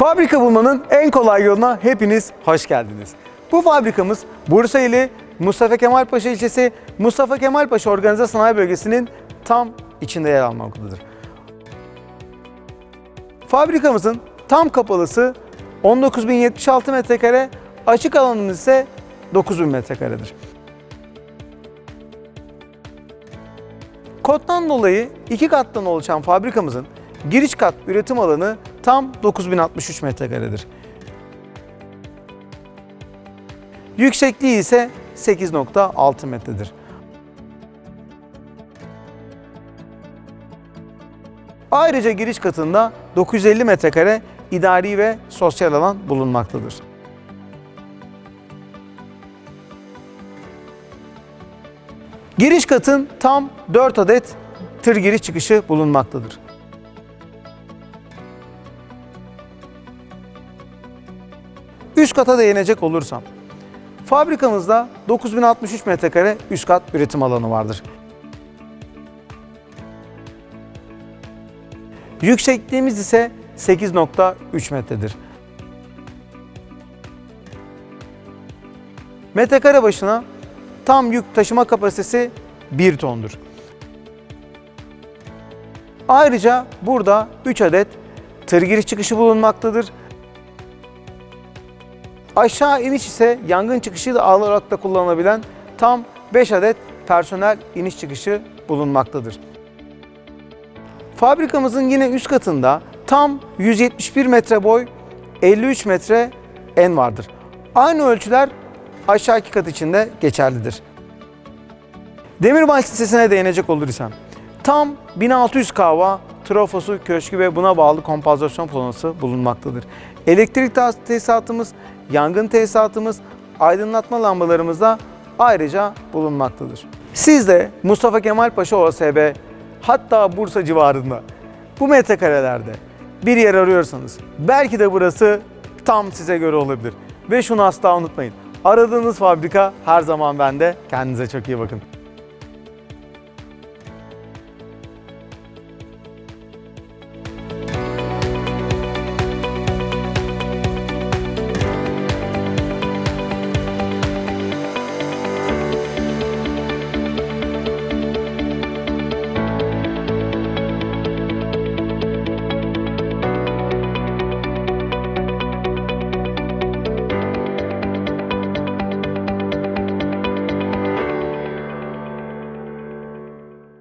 Fabrika bulmanın en kolay yoluna hepiniz hoş geldiniz. Bu fabrikamız Bursa ili Mustafa Kemal Paşa ilçesi Mustafa Kemal Paşa Organize Sanayi Bölgesi'nin tam içinde yer almaktadır. Fabrikamızın tam kapalısı 19.076 metrekare, açık alanımız ise 9.000 metrekaredir. Koddan dolayı iki kattan oluşan fabrikamızın giriş kat üretim alanı tam 9063 metrekaredir. Yüksekliği ise 8.6 metredir. Ayrıca giriş katında 950 metrekare idari ve sosyal alan bulunmaktadır. Giriş katın tam 4 adet tır giriş çıkışı bulunmaktadır. Üst kata değinecek olursam, fabrikamızda 9063 metrekare üst kat üretim alanı vardır. Yüksekliğimiz ise 8.3 metredir. Metrekare başına tam yük taşıma kapasitesi 1 tondur. Ayrıca burada 3 adet tır giriş çıkışı bulunmaktadır. Aşağı iniş ise yangın çıkışı da olarak da kullanılabilen tam 5 adet personel iniş çıkışı bulunmaktadır. Fabrikamızın yine üst katında tam 171 metre boy, 53 metre en vardır. Aynı ölçüler aşağıki kat için de geçerlidir. Demirbaş sitesine değinecek olursam, tam 1600 kahva, trafosu, köşkü ve buna bağlı kompansasyon panosu bulunmaktadır. Elektrik tesisatımız, yangın tesisatımız, aydınlatma lambalarımız da ayrıca bulunmaktadır. Siz de Mustafa Kemal Paşa OSB hatta Bursa civarında bu metrekarelerde bir yer arıyorsanız belki de burası tam size göre olabilir. Ve şunu asla unutmayın. Aradığınız fabrika her zaman bende. Kendinize çok iyi bakın.